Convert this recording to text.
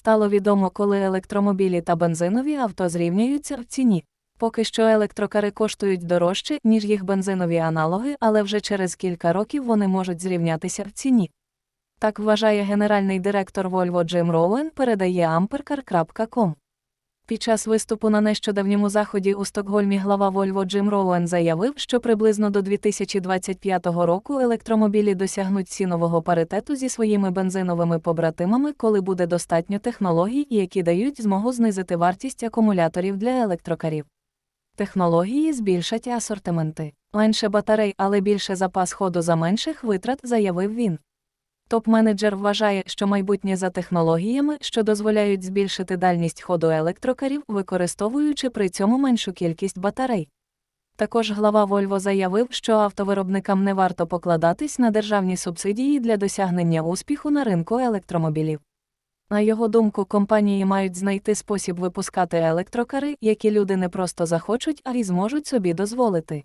стало відомо, коли електромобілі та бензинові авто зрівнюються в ціні. Поки що електрокари коштують дорожче, ніж їх бензинові аналоги, але вже через кілька років вони можуть зрівнятися в ціні. Так вважає генеральний директор Volvo Джим Роуен, передає ampercar.com. Під час виступу на нещодавньому заході у Стокгольмі глава Volvo Джим Роуен заявив, що приблизно до 2025 року електромобілі досягнуть цінового паритету зі своїми бензиновими побратимами, коли буде достатньо технологій, які дають змогу знизити вартість акумуляторів для електрокарів. Технології збільшать асортименти. Менше батарей, але більше запас ходу за менших витрат, заявив він. Топ-менеджер вважає, що майбутнє за технологіями, що дозволяють збільшити дальність ходу електрокарів, використовуючи при цьому меншу кількість батарей. Також глава Volvo заявив, що автовиробникам не варто покладатись на державні субсидії для досягнення успіху на ринку електромобілів. На його думку, компанії мають знайти спосіб випускати електрокари, які люди не просто захочуть, а й зможуть собі дозволити.